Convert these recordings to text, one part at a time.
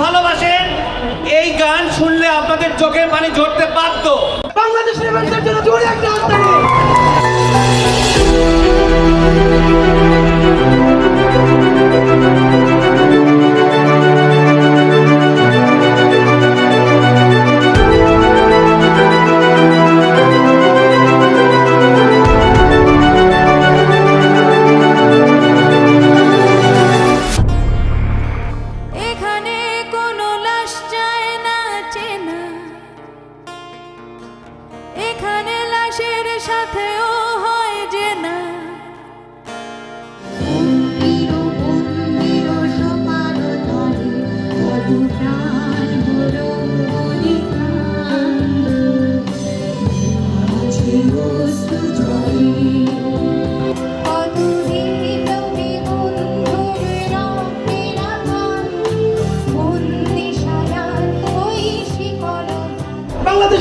ভালোবাসেন এই গান শুনলে আপনাদের চোখের পানি ঝরতে পারত বাংলাদেশের জন্য জোরে একটা সাথেও হয় যে না। মন্দির মন্দির সপার বাংলাদেশ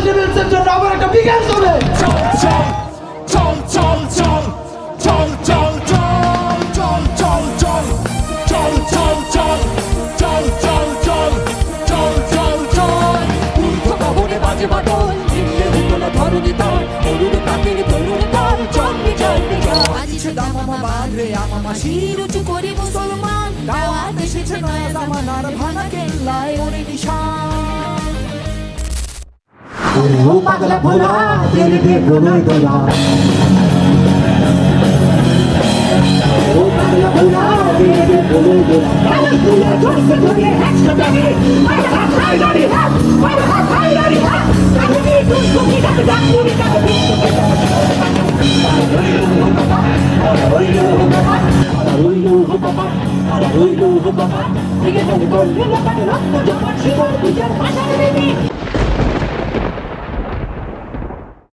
রেভেন্সের জন্য আবার একটা বিজ্ঞান হবে শির উঁচু করি মুসলমান দাওয়াত এসেছে নয়া জামানার ভাঙা কেল্লায় ওরে নিশান ও পাগলা ভোলা তেরে দে প্রণয় দোলা ও পাগলা ভোলা তেরে দে প্রণয় দোলা আমি তুলে ধরছে তোকে একসাথে আমার হাত হাই দাঁড়ি হাত আমার হাত হাই দাঁড়ি হাত আমি নিয়ে তুই তুমি ডাক ডাক তুমি ডাক রইল হো বাবা রইল হো বাবা ঠিক আছে রক্ত জমা শিবর পূজার ভাষা দেবী